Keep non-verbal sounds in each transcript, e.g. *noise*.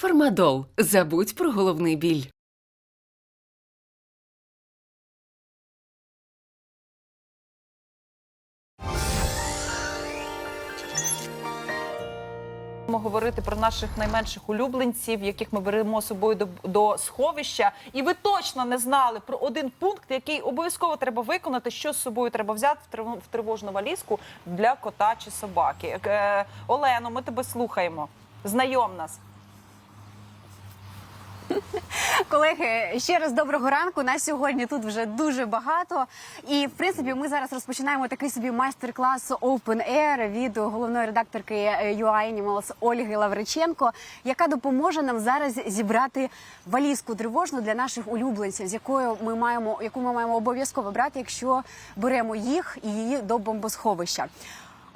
Фармадол. Забудь про головний біль. Будемо говорити про наших найменших улюбленців, яких ми беремо з собою до, до сховища. І ви точно не знали про один пункт, який обов'язково треба виконати, що з собою треба взяти в трив- в тривожну валізку для кота чи собаки. Е, Олено, ми тебе слухаємо. Знайом нас. Колеги, ще раз доброго ранку. Нас сьогодні тут вже дуже багато. І в принципі, ми зараз розпочинаємо такий собі майстер-клас Open Air від головної редакторки е, UI Animals Ольги Лавриченко, яка допоможе нам зараз зібрати валізку тривожну для наших улюбленців, з якою ми маємо, яку ми маємо обов'язково брати, якщо беремо їх і її до бомбосховища.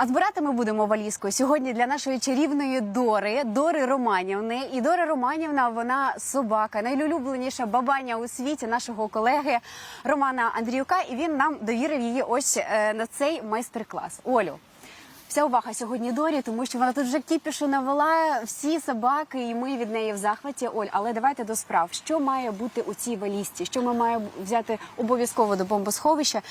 А збирати ми будемо валізку сьогодні для нашої чарівної Дори, Дори Романівни. І Дора Романівна, вона собака, найлюбленіша бабаня у світі нашого колеги Романа Андріюка. І він нам довірив її ось е, на цей майстер-клас. Олю. Вся увага сьогодні Дорі, тому що вона тут вже кіпішу навела всі собаки, і ми від неї в захваті. Оль, але давайте до справ. Що має бути у цій валізці? Що ми маємо взяти обов'язково до бомбосховища?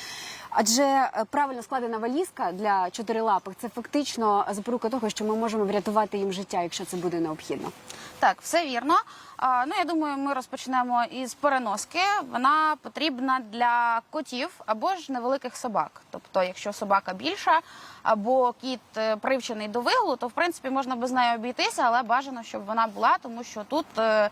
Адже е, правильно складена валізка для чотирилапих це фактично запорука того, що ми можемо врятувати їм життя, якщо це буде необхідно. Так, все вірно. Ну я думаю, ми розпочнемо із переноски. Вона потрібна для котів або ж невеликих собак. Тобто, якщо собака більша або кіт е, привчений до виглу, то в принципі можна без неї обійтися, але бажано, щоб вона була, тому що тут е,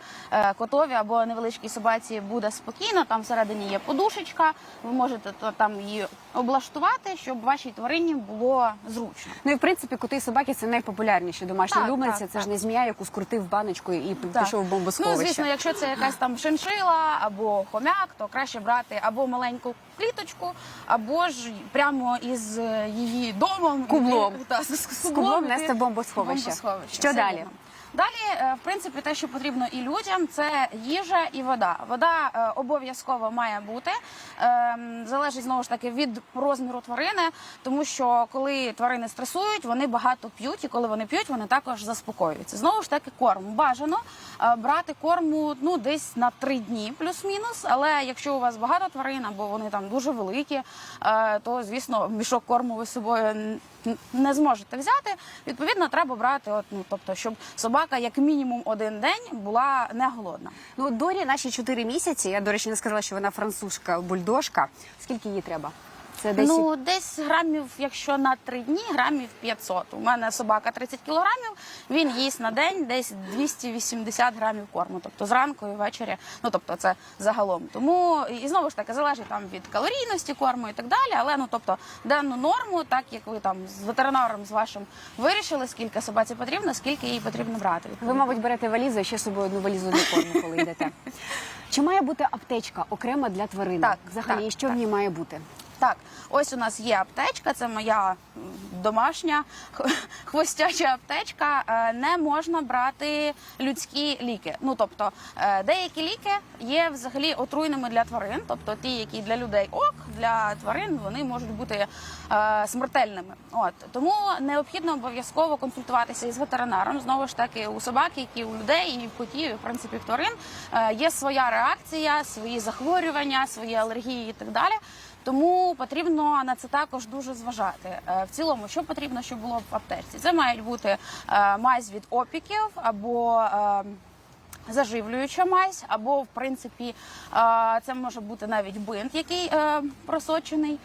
котові або невеличкій собаці буде спокійно. Там всередині є подушечка. Ви можете то там її облаштувати, щоб вашій тварині було зручно. Ну і в принципі, коти і собаки це найпопулярніші домашні Так, улюбленці. так, Це ж так. не змія, яку скрутив в баночку і Так. пішов в бомбосховище. Ну, звісно, якщо це якась там шиншила або хомяк, то краще брати або маленьку кліточку, або ж прямо із е, її домом Кублом. та, з, з, з З кублом нести в бомбосховище. бомбосховище. Що Все далі? вірно. Далі, е, в принципі, те, що потрібно і людям, це їжа і вода. Вода е, обов'язково має бути. Ем, Залежить знову ж таки від розміру тварини, тому що коли тварини стресують, вони багато п'ють, і коли вони п'ють, вони також заспокоюються. Знову ж таки, корм бажано е, брати корму ну десь на три дні, плюс-мінус. Але якщо у вас багато тварин або вони там дуже великі, е, то звісно мішок корму ви з собою не зможете взяти. Відповідно, треба брати, от ну тобто, щоб собака як мінімум один день була не голодна. Ну, Дорі наші 4 місяці. Я, до речі, не сказала, що вона французька бульдожка. Скільки їй треба? Це десь Ну, десь грамів, якщо на три дні, грамів 500. У мене собака 30 кілограмів, він їсть на день десь 280 грамів корму, тобто зранку і ввечері. Ну тобто це загалом. Тому і знову ж таки залежить там від калорійності корму і так далі. Але ну тобто денну норму, так як ви там з ветеринаром з вашим вирішили, скільки собаці потрібно, скільки їй потрібно брати. ви, мабуть, берете валізу і ще з собою одну валізу для корму, коли йдете. *laughs* Чи має бути аптечка окрема для тварини? Так, Взагалі, так, що в ній має бути? Так, ось у нас є аптечка, це моя домашня *laughs* хвостяча аптечка. Е, Не можна брати людські ліки. Ну тобто е, деякі ліки є взагалі отруйними для тварин, тобто ті, які для людей ок, для тварин вони можуть бути е, смертельними. От тому необхідно обов'язково консультуватися із ветеринаром. Знову ж таки, у собак, які у людей, і в котів, і в принципі в тварин є своя реакція, свої захворювання, свої алергії і так далі. Тому потрібно на це також дуже зважати. Е, В цілому, що потрібно, щоб було в аптечці? Це мають бути е, мазь від опіків або е, заживлююча мазь, або в принципі це може бути навіть бинт, який просочений.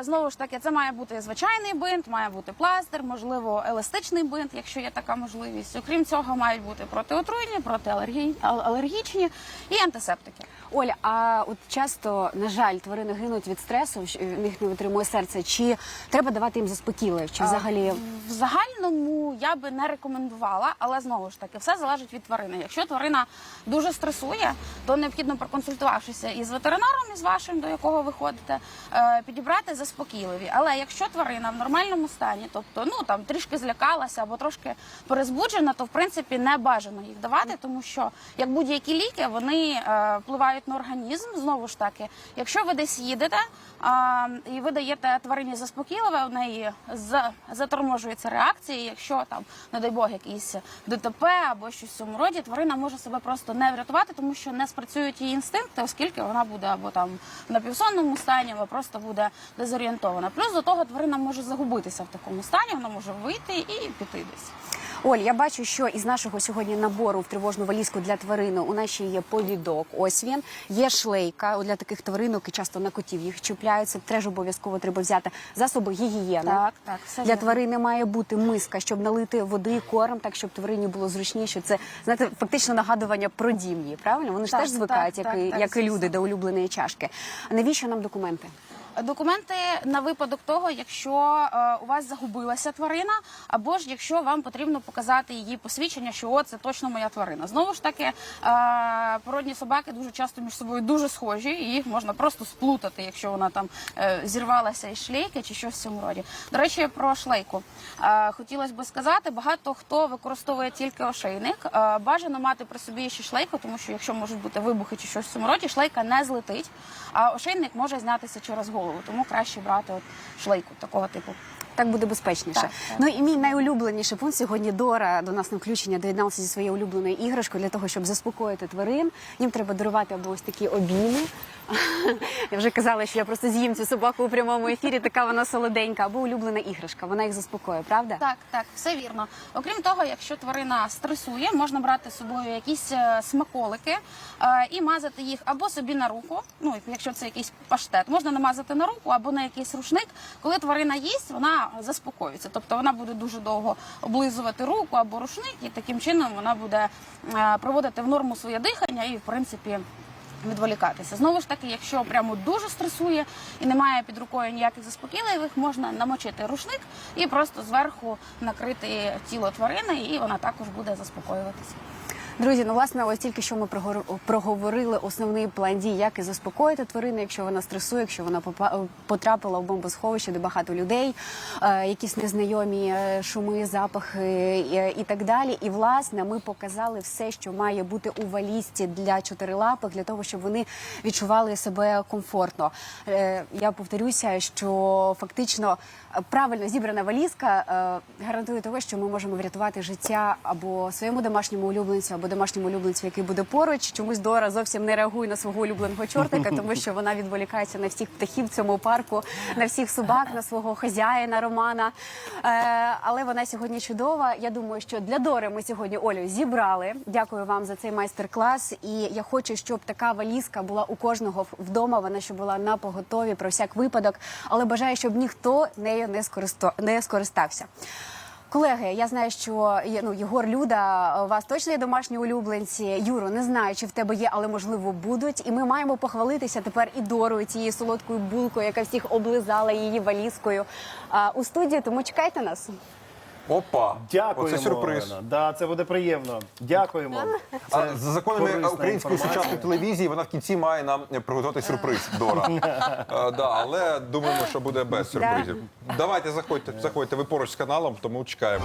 Знову ж таки, це має бути звичайний бинт, має бути пластир, можливо, еластичний бинт, якщо є така можливість. Окрім цього, мають бути протиотруйні, протиалергічні і антисептики. Оля, а от часто, на жаль, тварини гинуть від стресу, в них не витримує серце. Чи треба давати їм заспокійливих? Чи взагалі В загальному я би не рекомендувала, але знову ж таки, все залежить від тварини. Якщо тварина дуже стресує, то необхідно проконсультувавшися із ветеринаром, із вашим, до якого ви ходите, е, підібрати заспокійливі. Але якщо тварина в нормальному стані, тобто ну там трішки злякалася або трошки перезбуджена, то в принципі не бажано їх давати, тому що як будь-які ліки, вони е, впливають на організм. Знову ж таки, якщо ви десь їдете а, і ви даєте тварині заспокійливе, у неї за- заторможується реакція. Якщо там, не дай Бог, якийсь ДТП або щось в цьому роді, тварина може себе просто не врятувати, тому що не спрацюють її інстинкти, оскільки вона буде або там в напівсонному стані, або просто буде дезорієнтована. Плюс до того тварина може загубитися в такому стані, вона може вийти і піти десь. Оль, я бачу, що із нашого сьогодні набору в тривожну валізку для тварини у нас ще є повідок. Ось він є шлейка для таких тваринок і часто на котів їх чіпляються. Теж обов'язково треба взяти засоби гігієни. Так, так, все для вірно. тварини має бути миска, щоб налити води, корм, так щоб тварині було зручніше. Це знаєте, фактично нагадування про дім її, Правильно? Вони ж Так, теж звикають, так, як, так, так, як і люди до улюбленої чашки. А навіщо нам документи? Документи на випадок того, якщо е, у вас загубилася тварина, або ж якщо вам потрібно показати її посвідчення, що о, це точно моя тварина. Знову ж таки, е, породні собаки дуже часто між собою дуже схожі, і їх можна просто сплутати, якщо вона там е, зірвалася із шлейки чи щось в цьому роді. До речі, про шлейку хотілося б сказати, багато хто використовує тільки ошейник. Бажано мати при собі ще шлейку, тому що якщо можуть бути вибухи чи щось в цьому роді, шлейка не злетить, а ошейник може знятися через голову, тому краще брати от шлейку такого типу. Так буде безпечніше. Так, так. Ну і мій найулюбленіший пункт сьогодні Дора до нас на включення доєдналася зі своєю улюбленою іграшкою для того, щоб заспокоїти тварин. Їм треба дарувати або ось такі обійми. *laughs* Я вже казала, що я просто з'їм цю собаку у прямому ефірі. Така вона солоденька, або улюблена іграшка. Вона їх заспокоює, правда? Так, так, все вірно. Окрім того, якщо тварина стресує, можна брати з собою якісь е, смаколики е, і мазати їх або собі на руку. Ну, якщо це якийсь паштет, можна намазати на руку або на якийсь рушник. Коли тварина їсть, вона заспокоюється. Тобто вона буде дуже довго облизувати руку або рушник, і таким чином вона буде е, проводити в норму своє дихання і, в принципі. Відволікатися знову ж таки, якщо прямо дуже стресує і немає під рукою ніяких заспокійливих, можна намочити рушник і просто зверху накрити тіло тварини, і вона також буде заспокоюватися. Друзі, ну власне, ось тільки що ми проговорили основний план дій, як і заспокоїти тварину, якщо вона стресує, якщо вона попа- потрапила в бомбосховище, де багато людей, е, якісь незнайомі е, шуми, запахи е, і так далі. І власне ми показали все, що має бути у валізці для чотирилапих, для того, щоб вони відчували себе комфортно. Е, Я повторюся, що фактично е, правильно зібрана валізка е, гарантує того, що ми можемо врятувати життя або своєму домашньому улюбленцю, або домашньому улюбленцю, який буде поруч. Чомусь Дора зовсім не реагує на свого улюбленого чортика, тому що вона відволікається на всіх птахів в цьому парку, на всіх собак, на свого хазяїна Романа. Е, але вона сьогодні чудова. Я думаю, що для Дори ми сьогодні Олю зібрали. Дякую вам за цей майстер-клас. І я хочу, щоб така валізка була у кожного вдома. Вона щоб була на поготові про всяк випадок, але бажаю, щоб ніхто нею не скористався. Колеги, я знаю, що ну, Єгор Люда, у вас точно є домашні улюбленці. Юро, не знаю, чи в тебе є, але можливо будуть. І ми маємо похвалитися тепер і Дорою, цією солодкою булкою, яка всіх облизала її валізкою а, у студії. Тому чекайте нас. Опа! Дякуємо. Оце сюрприз. Олена. Да, це буде приємно. Дякуємо. А за законами корисна української інформація. сучасної телевізії вона в кінці має нам приготувати сюрприз. Дора. *laughs* Е, да, але думаємо, що буде без сюрпризів. Давайте заходьте, заходьте. Ви поруч з каналом, тому чекаємо.